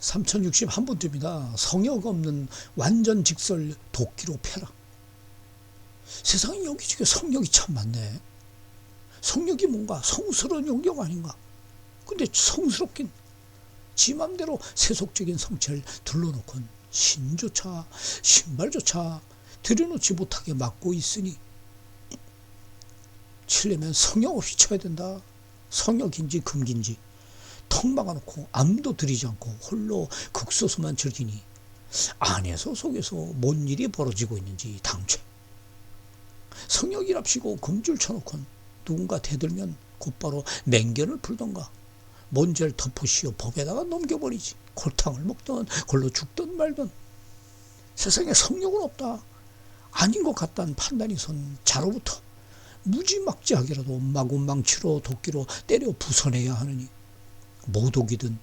3060한 번쯤이다. 성역 없는 완전 직설 도끼로 패라. 세상에 여기저기 성역이 참 많네. 성역이 뭔가 성스러운 영역 아닌가? 근데 성스럽긴 지 맘대로 세속적인 성체를 둘러놓곤 신조차 신발조차 들여놓지 못하게 막고 있으니 치려면 성역 없이 쳐야 된다. 성역인지 금기인지 턱 막아놓고 암도 들이지 않고 홀로 극소수만 즐기니 안에서 속에서 뭔 일이 벌어지고 있는지 당최. 성역이랍시고 금줄 쳐놓곤 누군가 대들면 곧바로 맹견을 풀던가 뭔 죄를 덮으시오 법에다가 넘겨버리지 골탕을 먹던 골로 죽던 말던. 세상에 성욕은 없다. 아닌 것 같다는 판단이 선 자로부터 무지막지하게라도 마구망치로 도끼로 때려 부숴내야 하느니 모독이든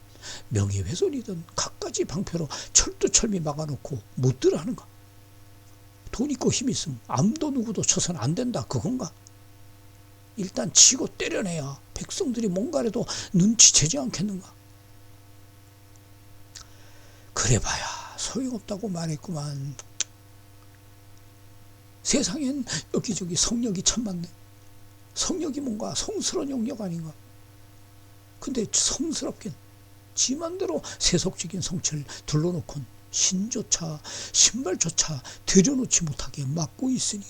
명예훼손이든 갖가지 방패로 철두철미 막아놓고 못들어 하는가 돈 있고 힘 있으면 아무도 누구도 쳐서는 안 된다. 그건가? 일단 치고 때려내야 백성들이 뭔가라도 눈치채지 않겠는가? 그래봐야 소용없다고 말했구만. 세상엔 여기저기 성역이 참 많네 성역이 뭔가 성스러운 영역 아닌가 근데 성스럽긴 지 맘대로 세속적인 성체를 둘러놓곤 신조차 신발조차 들여놓지 못하게 막고 있으니